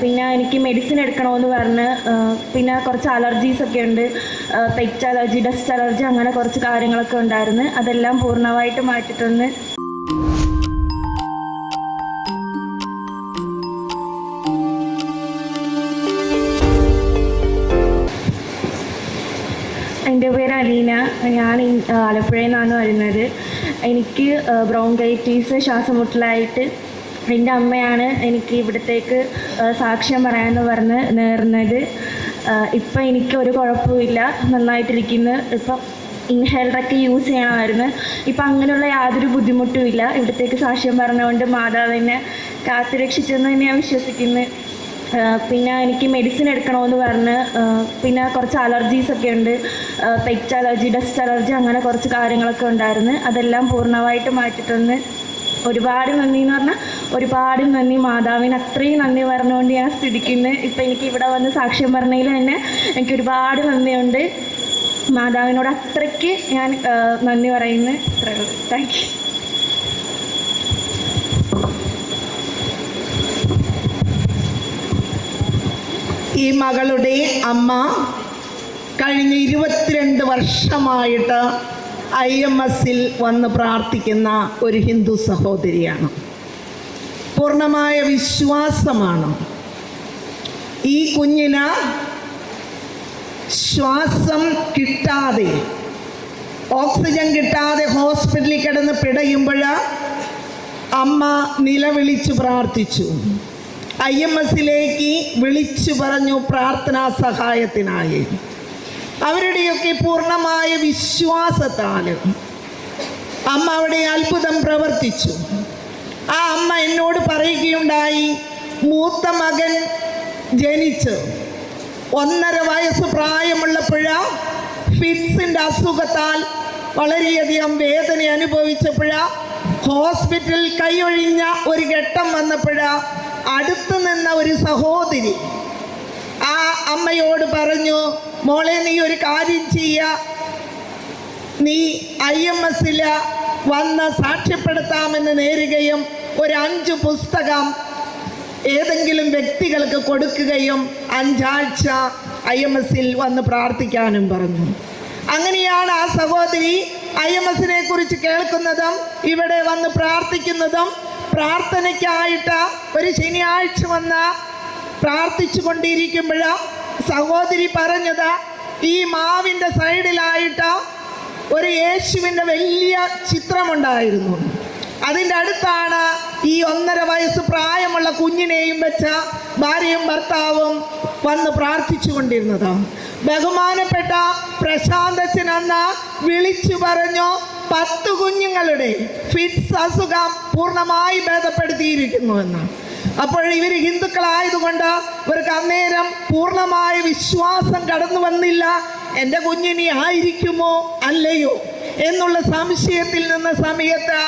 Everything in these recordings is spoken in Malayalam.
പിന്നെ എനിക്ക് മെഡിസിൻ എടുക്കണമെന്ന് പറഞ്ഞ് പിന്നെ കുറച്ച് അലർജീസ് ഒക്കെ ഉണ്ട്. പെറ്റ് അലർജി ഡസ്റ്റ് അലർജി അങ്ങനെ കുറച്ച് കാര്യങ്ങളൊക്കെ ഉണ്ടായിരുന്നു. അതെല്ലാം പൂർണമായിട്ട് മാറ്റിയിട്ടുണ്ട്. എന്റെ പേര് അലീന. ഞാൻ ആലപ്പുഴയിൽ നിന്നാണ് വരുന്നത്. എനിക്ക് ബ്രോങ്കൈറ്റീസ് ശ്വാസമുട്ടലായിട്ട് എന്റെ അമ്മയാണ് എനിക്ക് ഇവിടത്തേക്ക് സാക്ഷ്യം പറയാമെന്ന് പറഞ്ഞ് നേർന്നത്. ഇപ്പം എനിക്ക് ഒരു കുഴപ്പമില്ല നന്നായിട്ടിരിക്കുന്നു. ഇപ്പം ഇൻഹേലറൊക്കെ യൂസ് ചെയ്യണമായിരുന്നു. ഇപ്പം അങ്ങനെയുള്ള യാതൊരു ബുദ്ധിമുട്ടും ഇല്ല. ഇവിടത്തേക്ക് സാക്ഷ്യം പറഞ്ഞുകൊണ്ട് മാതാവിനെ കാത്തുരക്ഷിച്ചെന്ന് തന്നെ ഞാൻ വിശ്വസിക്കുന്നു. പിന്നെ എനിക്ക് മെഡിസിൻ എടുക്കണമെന്ന് പറഞ്ഞ് പിന്നെ കുറച്ച് അലർജീസ് ഒക്കെ ഉണ്ട്. പെറ്റ് അലർജി ഡസ്റ്റ് അലർജി അങ്ങനെ കുറച്ച് കാര്യങ്ങളൊക്കെ ഉണ്ടായിരുന്നു. അതെല്ലാം പൂർണമായിട്ട് മാറ്റിയിട്ടുണ്ട് ഒരുപാട് നന്ദി എന്ന് പറഞ്ഞാൽ ഒരുപാട് നന്ദി മാതാവിന്. അത്രയും നന്ദി പറഞ്ഞുകൊണ്ട് ഞാൻ സ്ഥിതിക്കുന്നു. ഇപ്പം എനിക്ക് ഇവിടെ വന്ന് സാക്ഷ്യം പറഞ്ഞതിൽ തന്നെ എനിക്ക് ഒരുപാട് നന്ദിയുണ്ട്. മാതാവിനോട് അത്രയ്ക്ക് ഞാൻ നന്ദി പറയുന്നു. താങ്ക് യു ഈ മകളുടെ അമ്മ കഴിഞ്ഞ ഇരുപത്തിരണ്ട് വർഷമായിട്ട് ഐ എം എസിൽ വന്ന് പ്രാർത്ഥിക്കുന്ന ഒരു ഹിന്ദു സഹോദരിയാണ്. പൂർണമായ വിശ്വാസമാണ്. ഈ കുഞ്ഞിന് ശ്വാസം കിട്ടാതെ ഓക്സിജൻ കിട്ടാതെ ഹോസ്പിറ്റലിൽ കിടന്ന് പിടയുമ്പോൾ അമ്മ നിലവിളിച്ചു പ്രാർത്ഥിച്ചു. ഐ എം എസിലേക്ക് വിളിച്ചു പറഞ്ഞു പ്രാർത്ഥനാ സഹായത്തിനായി. അവരുടെയൊക്കെ പൂർണമായ വിശ്വാസത്താൽ അമ്മ അവിടെ അത്ഭുതം പ്രവർത്തിച്ചു. ആ അമ്മ എന്നോട് പറയുകയുണ്ടായി മൂത്ത മകൻ ജനിച്ച് ഒന്നര വയസ്സ് പ്രായമുള്ളപ്പോഴ ഫിറ്റ്സിന്റെ അസുഖത്താൽ വളരെയധികം വേദന അനുഭവിച്ചപ്പോഴ ഹോസ്പിറ്റലിൽ കൈയൊഴിഞ്ഞ ഒരു ഘട്ടം വന്നപ്പോഴ അടുത്തു നിന്ന ഒരു സഹോദരി അമ്മയോട് പറഞ്ഞു മോളെ നീ ഒരു കാര്യം ചെയ്യ. നീ ഐ എം എസിൽ വന്ന് സാക്ഷ്യപ്പെടുത്താമെന്ന് നേരുകയും ഒരു അഞ്ച് പുസ്തകം ഏതെങ്കിലും വ്യക്തികൾക്ക് കൊടുക്കുകയും അഞ്ചാഴ്ച ഐ എം എസിൽ വന്ന് പ്രാർത്ഥിക്കാനും പറഞ്ഞു. അങ്ങനെയാണ് ആ സഹോദരി ഐ എം എസിനെ കുറിച്ച് കേൾക്കുന്നതും ഇവിടെ വന്ന് പ്രാർത്ഥിക്കുന്നതും. പ്രാർത്ഥനയ്ക്കായിട്ട് ഒരു ശനിയാഴ്ച വന്ന് പ്രാർത്ഥിച്ചു കൊണ്ടിരിക്കുമ്പോൾ സഹോദരി പറഞ്ഞത് ഈ മാവിന്റെ സൈഡിലായിട്ട് ഒരു യേശുവിന്റെ വലിയ ചിത്രമുണ്ടായിരുന്നു. അതിന്റെ അടുത്താണ് ഈ ഒന്നര വയസ്സ് പ്രായമുള്ള കുഞ്ഞിനെയും വെച്ച ഭാര്യയും ഭർത്താവും വന്ന് പ്രാർത്ഥിച്ചു കൊണ്ടിരുന്നത്. ബഹുമാനപ്പെട്ട പ്രശാന്തച്ചൻ അന്ന് വിളിച്ചു പറഞ്ഞു പത്ത് കുഞ്ഞുങ്ങളുടെ ഫിറ്റ്സ് അസുഖം പൂർണമായി ഭേദപ്പെടുത്തിയിരിക്കുന്നു എന്ന്. അപ്പോൾ ഇവർ ഹിന്ദുക്കളായതുകൊണ്ട് ഇവർക്ക് അന്നേരം പൂർണമായ വിശ്വാസം കടന്നു വന്നില്ല. എന്റെ കുഞ്ഞിനി ആയിരിക്കുമോ? അല്ലയോ? എന്നുള്ള സംശയത്തിൽ നിന്ന സമയത്ത്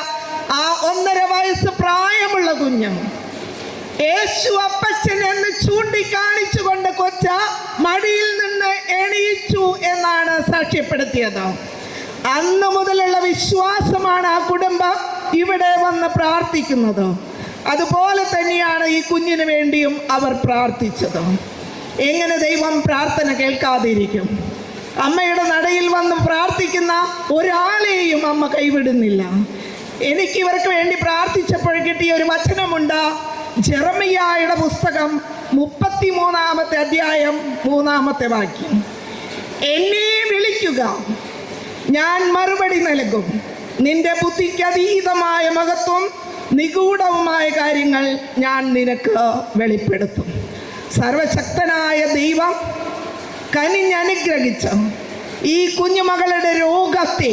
ആ ഒന്നര വയസ്സ് പ്രായമുള്ള കുഞ്ഞ് യേശു അപ്പച്ചൻ എന്ന് ചൂണ്ടിക്കാണിച്ചുകൊണ്ട് കൊച്ച മടിയിൽ നിന്ന് എണീച്ചു എന്നാണ് സാക്ഷ്യപ്പെടുത്തിയത്. അന്ന് മുതലുള്ള വിശ്വാസമാണ് ആ കുടുംബം ഇവിടെ വന്ന് പ്രാർത്ഥിക്കുന്നത്. അതുപോലെ തന്നെയാണ് ഈ കുഞ്ഞിന് വേണ്ടിയും അവർ പ്രാർത്ഥിച്ചത്. എങ്ങനെ ദൈവം പ്രാർത്ഥന കേൾക്കാതിരിക്കും? അമ്മയുടെ നടയിൽ വന്ന് പ്രാർത്ഥിക്കുന്ന ഒരാളെയും അമ്മ കൈവിടുന്നില്ല. എനിക്ക് ഇവർക്ക് വേണ്ടി പ്രാർത്ഥിച്ചപ്പോൾ കിട്ടിയ ഒരു വചനമുണ്ട്. ജെറമിയായുടെ പുസ്തകം മുപ്പത്തി മൂന്നാമത്തെ അധ്യായം മൂന്നാമത്തെ വാക്യം. എന്നെ വിളിക്കുക ഞാൻ മറുപടി നൽകും. നിന്റെ ബുദ്ധിക്കതീതമായ മഹത്വം നിഗൂഢവുമായ കാര്യങ്ങൾ ഞാൻ നിനക്ക് വെളിപ്പെടുത്തും. സർവശക്തനായ ദൈവം കനിഞ്ഞനുഗ്രഹിച്ച ഈ കുഞ്ഞുമകളുടെ രോഗത്തെ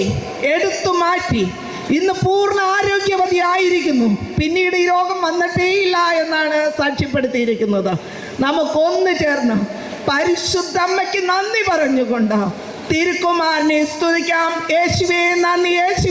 എടുത്തു മാറ്റി ഇന്ന് പൂർണ ആരോഗ്യവതിയായിരിക്കുന്നു പിന്നീട് ഈ രോഗം വന്നിട്ടേയില്ല എന്നാണ് സാക്ഷ്യപ്പെടുത്തിയിരിക്കുന്നത്. നമുക്കൊന്ന് ചേർന്ന് പരിശുദ്ധമ്മയ്ക്ക് നന്ദി പറഞ്ഞുകൊണ്ട് തിരുക്കുമാരനെ സ്തുതിക്കാം. യേശുവേ നന്ദി യേശു